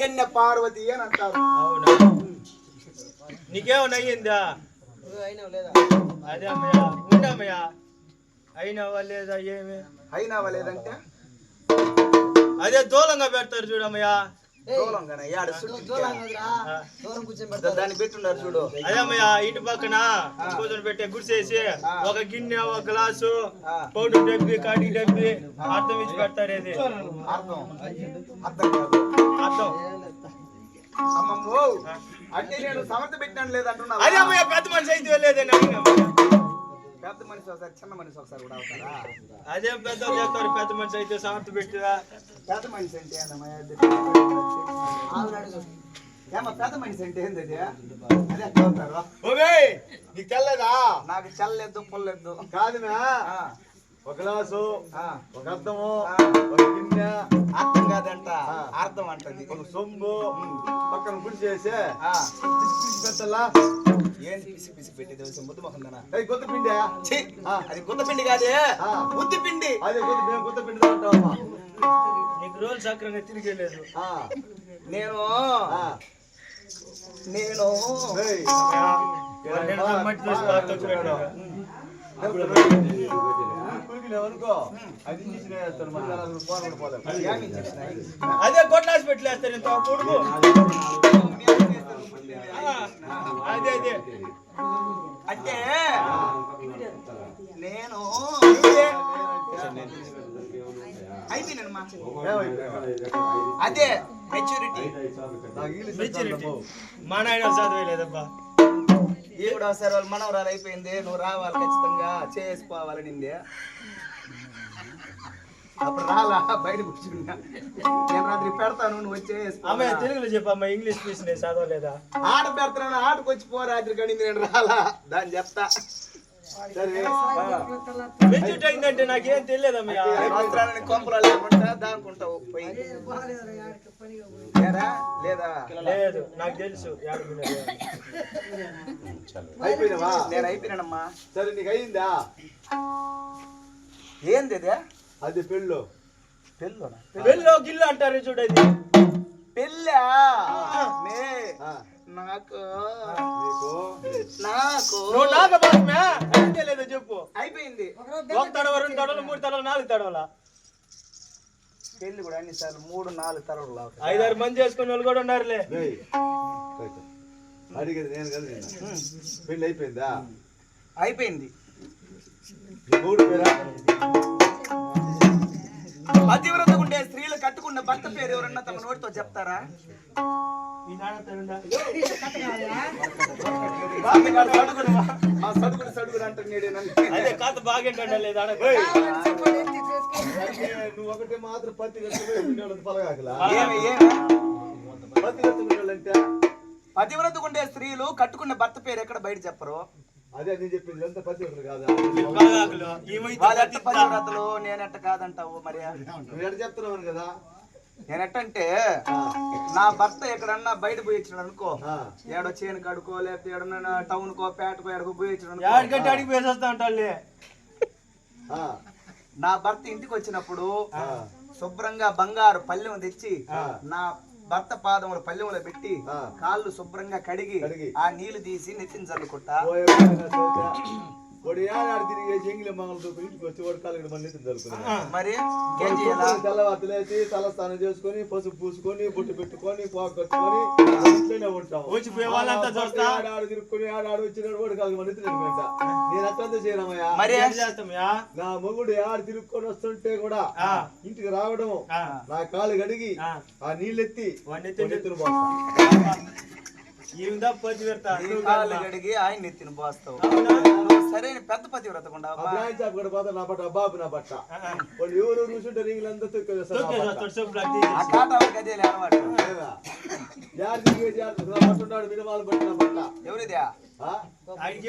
నాగన్య పార్వతి అని అంటారు. అయ్యిందా అదే అమ్మయ్య ఉండమ్మయ్య అయినావా లేదా ఏమి? అయినా లేదంటే? అదే దూలంగా పెడతారు చూడమ్మయ్య. దాన్ని పెట్టున్నారు చూడు. అదే అమ్మయ్య ఇంటి పక్కన కూతురు పెట్టే గుడిసేసి ఒక గిన్నె ఒక గ్లాసు. పౌడర్ డబ్బి కాటి డబ్బి అర్థం ఇచ్చి పెడతారు ఇది అర్థం. అర్థం అమ్మమ్మో నేను సమర్థ పెట్టాను లేదంటున్నా అదే అమ్మయ్య పెద్ద మనిషి అయితే అడిగినా. పెద్ద మనిషి ఒకసారి చిన్న మనిషి ఒకసారి కూడా అవుతారా? అదే పెద్ద చేస్తారు? పెద్ద మనిషి అయితే సమర్థ పెట్టిరా? పెద్ద మనిషి అంటే ఏమ్మా పెద్ద మనిషి అంటే ఏంది అది? అదే చదువుతారు నీకు తెల్లదా? నాకు చల్లలేదు పుల్లెద్దు కాదునా? ఆ, ఒక గ్లాసు ఆ, ఒక ఆ. ఒక గిన్నె అర్థం కాదంట. ఆ. అర్థం అంటది. ఒక సొంబు పక్కన గుడి చేసి ఆ, పెట్టాలా ఏంటి పిసి పిసి పెట్టి తెలుసు? ముద్దు మొహందనా అయి కొత్త పిండి. ఛీ, అది గుద్ద పిండి కాదే. ఆ. ముద్దు పిండి. అదే కొత్త మేము కొత్త పిండి అంటావమ్మా. నీకు రోజు సక్రంగా తిరిగేలేదు ఆ, నేను ఆ. నేను. ఏయ్, మట్టి కురికినావనుకో అది వేస్తాను మళ్ళీ నలుగురు ఫోన్ చేసినాయి? అదే కొట్లాసి పెట్టలేస్తారు ఇంత కొడుకు ఆ, అదే అదే అంటే నేను అయిపోయినమ్మా అదే మెచ్యూరిటీ మెచ్యూరిటీ మా నాయన చదివేలేదబ్బా ఇప్పుడు ఒకసారి వాళ్ళ మనవరాలు అయిపోయింది నువ్వు రావాలి ఖచ్చితంగా చేసుకోవాలి నిందే అప్పుడు రాలా బయట కూర్చున్నా. నేను రాత్రి పెడతాను నువ్వు వచ్చి అమ్మాయి చేసుకోవాలి. తెలుగులో చెప్పమ్మా ఇంగ్లీష్ నేను చదవలేదా? ఆట పెడతాను ఆటకు వచ్చి పో రాత్రి కడింది నేను రాలా దాన్ని చెప్తా. సరే మెచ్యూరిటీ అయిందంటే నాకేం తెలియదమ్మయ్య వస్త్రాలని కొంపలు లేకుండా దానుకుంటావు పోయి. లేదా? లేదు నాకు తెలుసు అయిపోయినావా? నేను అయిపోయినానమ్మా. సరే నీకు అయిందా? ఏంది అది పెళ్ళు. పెళ్ళోనా? వెళ్ళు గిల్లు అంటారు చూడది పెళ్ళా? నాకు. నీకు? నాకు. నువ్వు నాక బాగుమే తెలియదు చెప్పు. అయిపోయింది. ఒక తడవ రెండు తడవలు మూడు తడవలు నాలుగు తడవల? పెళ్ళి కూడా అన్ని సార్లు మూడు నాలుగు తరలు అవుతాయి ఐదారు మంది చేసుకునే వాళ్ళు కూడా ఉన్నారులే. అడిగేది నేను కదా. పెళ్ళి అయిపోయిందా? అయిపోయింది. మూడు పేరా? పతివ్రత ఉండే స్త్రీలు కట్టుకున్న భర్త పేరు ఎవరన్నా తమ నోటితో చెప్తారా? నువ్వు ఒకటే మాత్రం పత్తి కట్టుకుని పలగాకలా? పతివ్రత ఉండే స్త్రీలు కట్టుకున్న భర్త పేరు ఎక్కడ బయట చెప్పరు? అదే నేను చెప్పింది ఎంత పత్తి కట్టుడు కాదా పతివ్రతలు నేనెట్ట కాదంటావు మరి ఎక్కడ చెప్తున్నావు కదా? నేనెట్టంటే నా భర్త ఎక్కడన్నా బయట పోయి ఇచ్చినాడు అనుకో. ఏడో చేను కడుకో లేకపోతే ఏడన్నా టౌన్ కో పేటకో ఎడకో పోయి ఇచ్చినాడు అనుకో. యాడికంటే అడిగి ఉంటాళ్ళే ఆ, నా భర్త ఇంటికి వచ్చినప్పుడు. శుభ్రంగా బంగారు పల్లెం తెచ్చి. నా భర్త పాదములు పల్లెములో పెట్టి. కాళ్ళు శుభ్రంగా కడిగి. ఆ నీళ్ళు తీసి నెత్తిన చల్లుకుంటా వాడు ఏడాడు తిరిగి మంగళతో ఇంటికి వచ్చి వాడు కాలు మళ్ళీ మరి తెల్లవారు లేచి తల స్నానం చేసుకొని పసుపు పూసుకొని బుట్టు పెట్టుకొని పోక కట్టుకొని ఇంట్లోనే ఉంటాం. వచ్చిపోయే వాళ్ళంతా చూస్తా. ఆడాడు తిరుక్కొని ఆడాడు వచ్చినాడు వాడు కాలు నేను అట్లంతా నా మొగుడు ఆడు తిరుక్కొని వస్తుంటే కూడా ఆ. ఇంటికి రావడము ఆ. నా కాలు కడిగి ఆ. నీళ్ళెత్తి ఎత్తున పోస్తా. ఈవిదా పది పెడతా. కడిగి ఆయన నెత్తిన పోస్తావు. సరైన పెద్ద పతివ్రత షాప్ కూడా పోతా నా బట్ట ఆ బాబు నా వాళ్ళు ఎవరు కూర్చుంటే తొక్కేస్తారు నా ఉన్నాడు మినిమాలు నా ఎవరిదా? ఆయన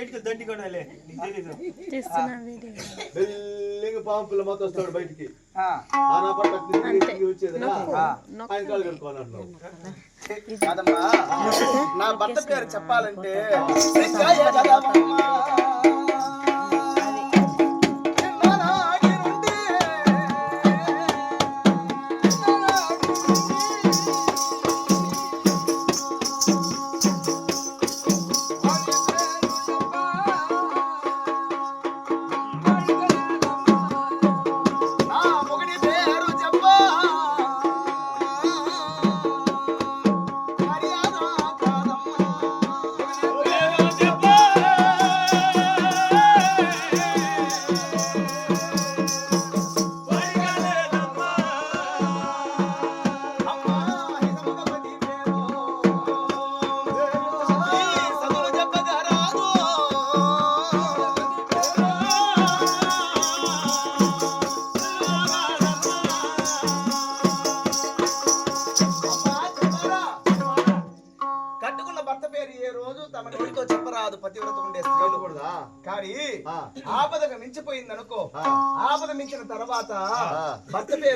పిల్ల మొత్తం వస్తాడు బయటికి. ఆ, ఆ నా పట్ట తిరిగి తిరిగి వచ్చేది ఆ. ఆయన కాలు కాదమ్మా నా భర్త పేరు చెప్పాలంటే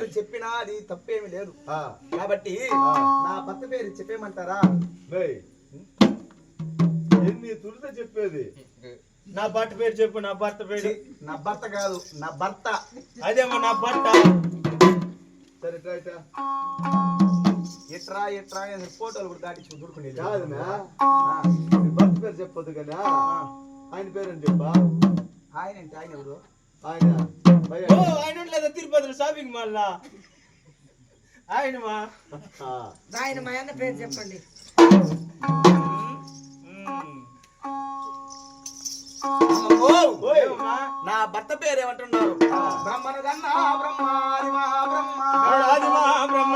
పేరు చెప్పినా అది తప్పేమి లేదు. ఆ. కాబట్టి. నా భర్త పేరు చెప్పేమంటారా. ఎన్ని తుడితే చెప్పేది? నా భర్త పేరు చెప్పు నా భర్త పేరు. నా భర్త కాదు నా భర్త. అదేమో నా భర్త. సరే ఇట్రా, ఇట్రా. ఎట్రా ఎట్రా అని ఫోటోలు కూడా దాటి చూడుకునేది కాదునా? నీ భర్త పేరు చెప్పొద్దు కదా. ఆయన పేరు అని చెప్పా ఆయన అంటే ఆయన ఎవరు? ఆయన. ఓ ఆయన లేదా తిరుపతిలో షాపింగ్ మాల్ ఆయన మా. ఆయన మా అన్న పేరు చెప్పండి? నా భర్త పేరు ఏమంటున్నారు? బ్రహ్మను కన్నా బ్రహ్మ ఆది మహాబ్రహ్మ. ఆది మహాబ్రహ్మ.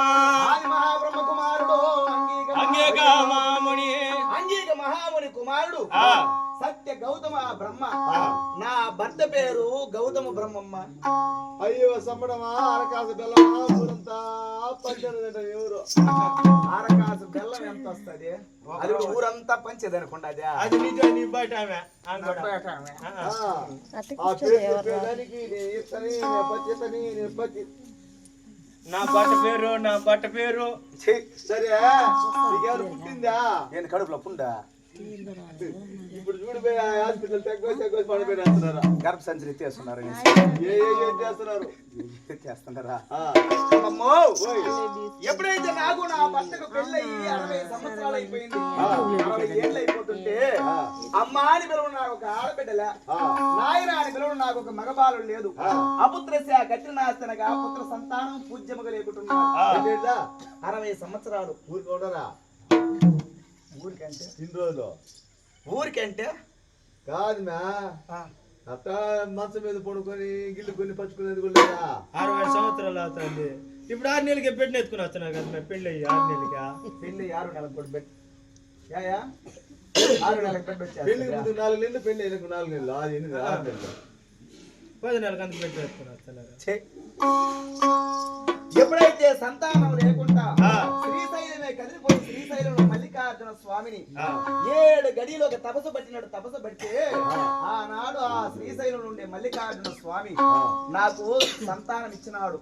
ఆది మహాబ్రహ్మ కుమారుడు అంగీక మహాముని. మాముని అంగీక మహాముని కుమారుడు. గౌతమ బ్రహ్మ. నా భర్త పేరు గౌతమ బ్రహ్మమ్మ. అయ్యో సమ్మడమా? అరకాస బెల్లమా ఊరంతా పంచదంట ఎవరు ఆరకాసు బెల్లం ఎంత వస్తది? అది ఊరంతా పంచేది అనుకోండి అదే. నిజం నీ బయట నీ బట్ట పేరు నా బట్ట పేరు. సరే. పుట్టిందా? నేను కడుపులో పుండా. ఇప్పుడు చూడిపోయి ఆ హాస్పిటల్ తగ్గోసి పడిపోయి వేస్తున్నారా గర్భ సంచరి ఎత్తేస్తున్నారు ఏ ఏ చేస్తున్నారు! ఓయ్. ఎప్పుడైతే నాకు నా భర్తకు పెళ్ళయి అరవై సంవత్సరాలు అయిపోయింది అరవై ఏళ్ళు అయిపోతుంటే. అమ్మా అని పిలువ నాకు ఒక ఆడబిడ్డలే. నాయన అని పిలువ నాకు ఒక మగబాలు లేదు ఆ. అపుత్రస్య కఠినాస్తనగా పుత్ర సంతానం పూజ్యముగా. ఏంటా? అరవై సంవత్సరాలు ఊరికి ఉండరా ఊరికంటే ఇన్ని రోజులు ఊరికంటే? కాదు మ్యా. అట్టా మంచం మీద పడుకొని గిల్లు కొన్ని పచ్చుకునేది కూడా అరవై సంవత్సరాలు అవుతుంది. ఇప్పుడు ఆరు నెలలకి పెట్టిన ఎత్తుకుని వస్తున్నా కదా మేము పెళ్ళి అయ్యి ఆరు నెలలకి? పెళ్ళి ఆరు నెలలకు కూడా పెట్టి యా, యా? ఆరు నెలలకు పెట్టి వచ్చేస్తా. ముందు నాలుగు నెలలు పెళ్ళి అయినాక నాలుగు నెలలు. అది ఎనిమిది ఆరు నెలలు. పది నెలలకు అంత పెట్టి ఎత్తుకుని వస్తున్నారు. ఎప్పుడైతే సంతానం లేకుండా స్వామిని. ఏడు గడిలో ఒక తపస్సు పట్టినట్టు తపస్సు పడితే ఆనాడు ఆ శ్రీశైలం నుండి మల్లికార్జున స్వామి నాకు సంతానం ఇచ్చినాడు.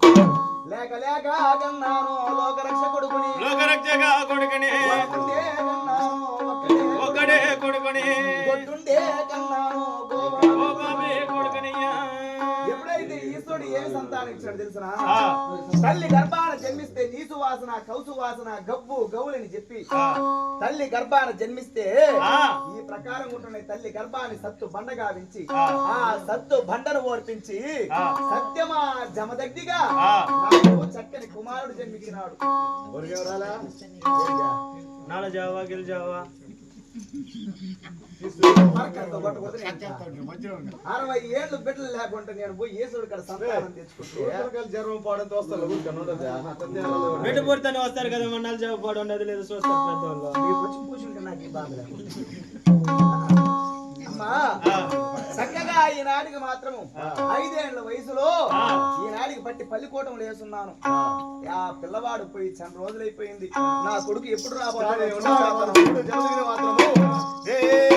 లేక లేక కన్నాను లోక లోకరక్షక కొడుకుని. ఒక్కడే కన్నాను ఒక్కడే. ఒకడే కొడుకుని. కొట్టుండే కన్నాను ఓ తెలుసునా. తల్లి గర్భాన జన్మిస్తే నీసు వాసన కౌసు వాసన గబ్బు గౌలని చెప్పి. తల్లి గర్భాన జన్మిస్తే. ఈ ప్రకారం ఉంటున్న తల్లి గర్భాన్ని సత్తు బండగా వించి ఆ. సత్తు బండను ఓర్పించి. సత్యమా జమదగ్గిగా ఆ. నాకు చక్కని కుమారుడు జన్మించినాడు నాల జావా గిల్ జావా అరవై ఏళ్ళు బిడ్డలు లేకుండా నేను పోయి యేసుడు కాడ సంతానం తెచ్చుకుంటే జ్వరం పాడంతో వస్తారు ఉండదా బిడ్డ పుడితేనే వస్తారు కదా మన నాలుగు జావ పాడు ఉన్నది లేదు చూస్తారు పెద్దవాళ్ళు నాకు ఈ బాధ ఈనాటికి మాత్రము ఐదేళ్ళ వయసులో. ఈనాటికి పట్టి పల్లికోటం లేసున్నాను ఆ పిల్లవాడు పోయి చాలా రోజులైపోయింది నా కొడుకు ఎప్పుడు కానీ రాబోతున్నాడు ఉన్నాడు మన ఊళ్ళో జనగిరి మాత్రము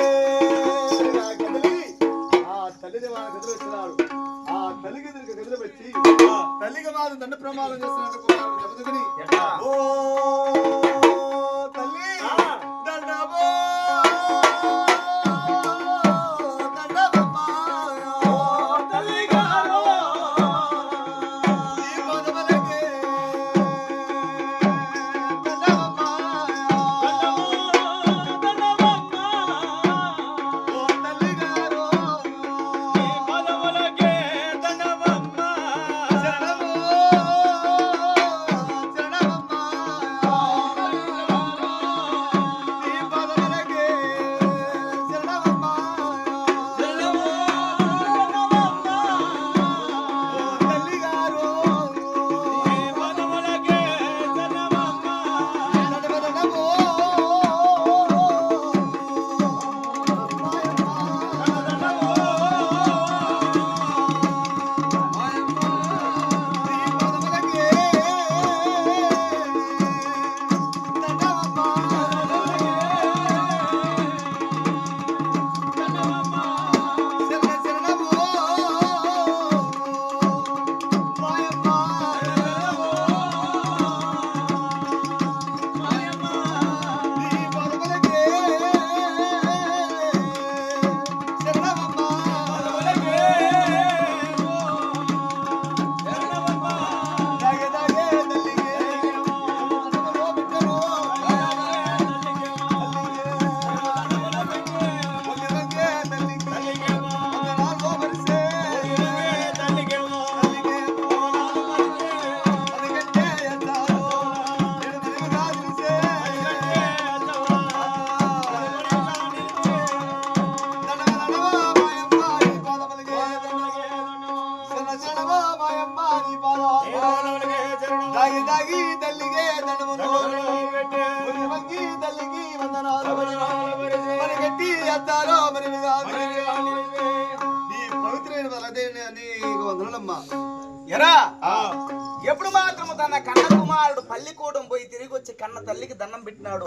కన్న తల్లికి దండం పెట్టినాడు.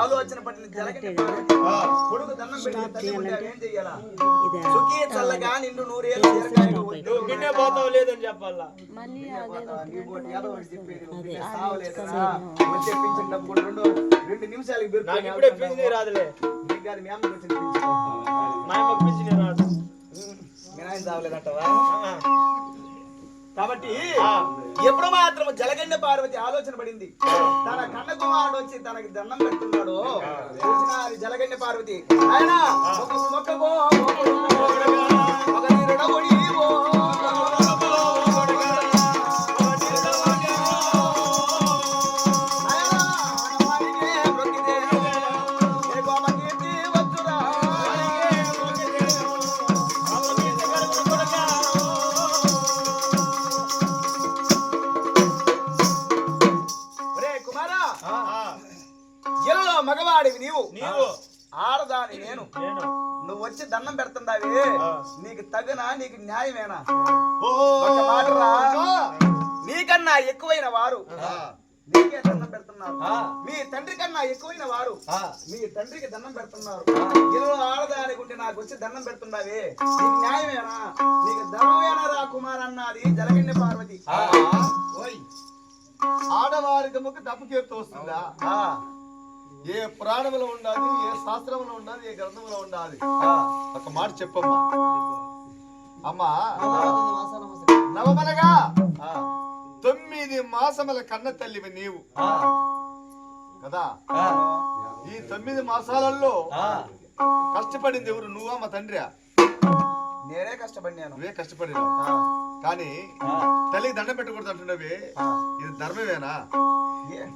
ఆలోచన పట్టిన కొడుకు దండం పెట్టి తల్లి ఉంటే ఏం చెయ్యాలా? సుఖీ చల్లగా నిన్ను నూరేళ్ళు పోతావు లేదని చెప్పాలా? రెండు రెండు నిమిషాలకి ఇప్పుడే రాదులే. నీకు కాదు, మీ అమ్మకి వచ్చిన పింఛను. మా అమ్మకి పింఛని రాదు. మీ నాయన సావలేదంటవా? ఆ. కాబట్టి. ఎప్పుడు మాత్రం జలగండ పార్వతి ఆలోచన పడింది. తన కన్న కుమారుడు వచ్చి తనకి దండం పెడుతున్నాడు. జలగండ పార్వతి. ఆయన ఒక ఎక్కువైన వారు. నీకే దండం పెడుతున్నారు. మీ తండ్రి కన్నా ఎక్కువైన వారు మీ తండ్రికి దండం పెడుతున్నారు. ఇల్లు ఆడదానికి ఉంటే నాకు వచ్చి దండం పెడుతుండావి నీకు న్యాయమేనా? నీకు ధర్మమేనా రా కుమార్ అన్నది జలగండి పార్వతి. ఓయ్. ఆడవారికి ముక్క డబ్బు కీర్తి వస్తుందా? ఆ, ఏ పురాణంలో ఉండాలి ఏ శాస్త్రంలో ఉండాలి ఏ గ్రంథంలో ఉండాలి. ఒక మాట చెప్పమ్మా. అమ్మా. నవమనగా. ఆ, తొమ్మిది మాసముల కన్న తల్లివి నీవు. ఆ, కదా? ఆ, ఈ తొమ్మిది మాసాలలో ఆ. కష్టపడింది ఎవరు? నువ్వా మా తండ్రి నేనే కష్టపడినాను. నువ్వే కష్టపడినావు. ఆ, కానీ తల్లికి దండం పెట్టకూడదు అంటున్నావే. ఇది ధర్మమేనా?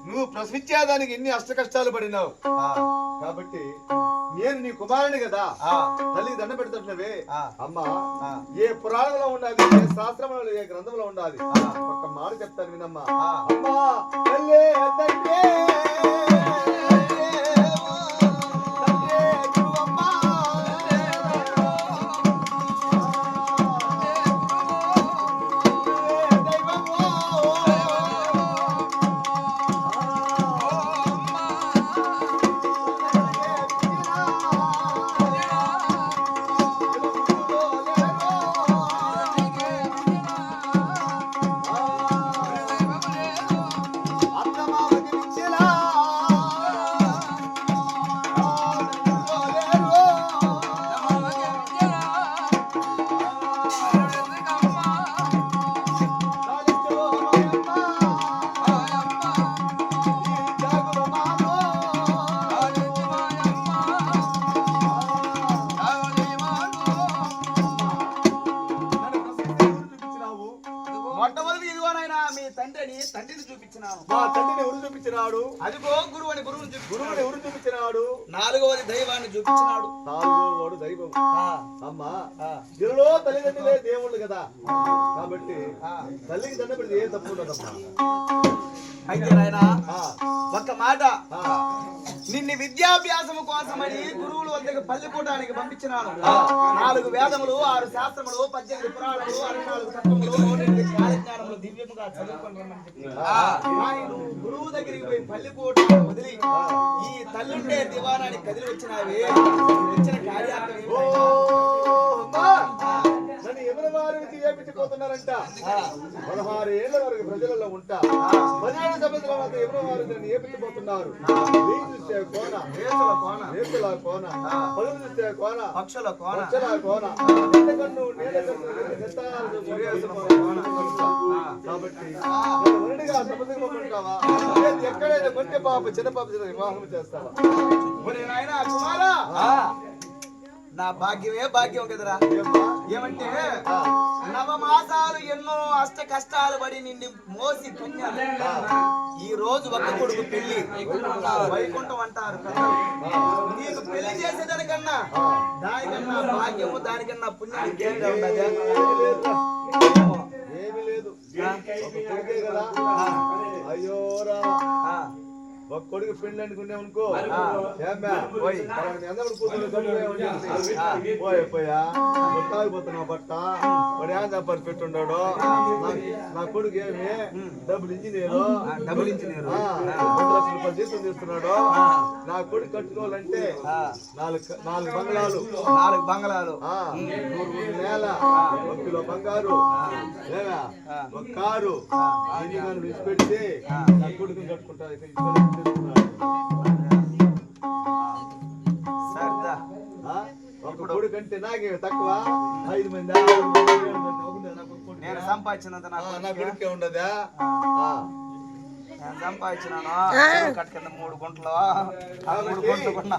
నువ్వు ప్రసవించేదానికి ఎన్ని అష్ట కష్టాలు పడినావు కాబట్టి నేను నీ కుమారుని కదా. తల్లికి దండం పెడుతున్నవే. అమ్మా. ఏ పురాణంలో ఉండాలి ఏ శాస్త్రంలో ఏ గ్రంథంలో ఉండాలి? ఆ. ఒక్క మాట చెప్తాను వినమ్మా. అమ్మా గురువుని ఎవరు చూపించినాడు? నాలుగవది దైవాన్ని చూపించినాడు. నాలుగో వాడు దైవం అమ్మా తల్లిదండ్రులే దేవుళ్ళు కదా. కాబట్టి. తల్లికి దండ పెడితే ఏం తప్పు ఉండదమ్మా. అయితే నాయనా ఒక్క మాట. నిన్ను విద్యాభ్యాసము కోసమని గురువుల వద్దకు పల్లిపూటానికి పంపించినాను. నాలుగు వేదములు ఆరు శాస్త్రములు పద్దెనిమిది పురాణములు అరవై నాలుగు తత్వములు దివ్యముగా చెప్పి. నువ్వు గురువు దగ్గరికి పోయి పల్లిపూట వదిలి ఈ తల్లుండే దివానానికి కదిలి వచ్చినావే. వచ్చిన కార్యార్థం నన్ను ఎవరి వారి నుంచి ఏపించిపోతున్నారంట? పదహారు ఏళ్ళ వరకు ప్రజలలో ఉంటా. పదిహేడు సంవత్సరాల వరకు ఎవరి వారు నన్ను ఏపించబోతున్నారు నీకు చూస్తే కోన రేసుల కోన. నేతుల కోన పదులు చూస్తే కోన పక్షుల కోన. వచ్చల కోన. నిండ కన్ను నీడ కన్ను నెత్తారు కోన. కాబట్టి లేదు ఎక్కడైనా కొంచెం పాప చిన్న పాప చిన్న వివాహం చేస్తావా? కుమారా. నా భాగ్యమే భాగ్యం కదరా? ఏమంటే. నవమాసాలు ఎన్నో అష్ట కష్టాలు పడి నిన్ను మోసి కన్య ఈ రోజు ఒక్క కొడుకు పెళ్ళి వైకుంఠం అంటారు. నీకు పెళ్ళి చేసేదానికన్నా దానికన్నా భాగ్యము దానికన్నా పుణ్యం ఇంకేంటి ఉన్నదా? ఏమీ లేదు. ఒక అయ్యోరా ఒక కొడుకు పెళ్ళి అనుకునే అనుకో. ఆ. ఏమ్మా? పోయి. పలానా మీ అందరి కూతురు కడుపులో ఉంటుంది. పోయే పోయా వాడు తాగిపోతున్నా బట్ట. వాడు ఏం సంపాది పెట్టుండాడు నా- కొడుకు ఏమి? డబ్బులు ఇంజనీరు. Double engineer. లక్షల రూపాయలు జీతం తీస్తున్నాడు? నా కొడుకు కట్టుకోవాలంటే నాలుగు నాలుగు బంగ్లాలు నాలుగు బంగ్లాలు నూరు నేల ఒక కిలో బంగారు. ఒక కారు. విడిచిపెడితే నా కొడుకుని కట్టుకుంటా ఒక కొడుకు అంటే నాకే తక్కువ. ఐదు మంది. నేను సంపాదించినంత నాకు ఉండదా? ఆ. నేను సంపాదించినాను. చెరువు కట్ట కింద మూడు గుంటలు. మూడు గుంటలు కొన్నా.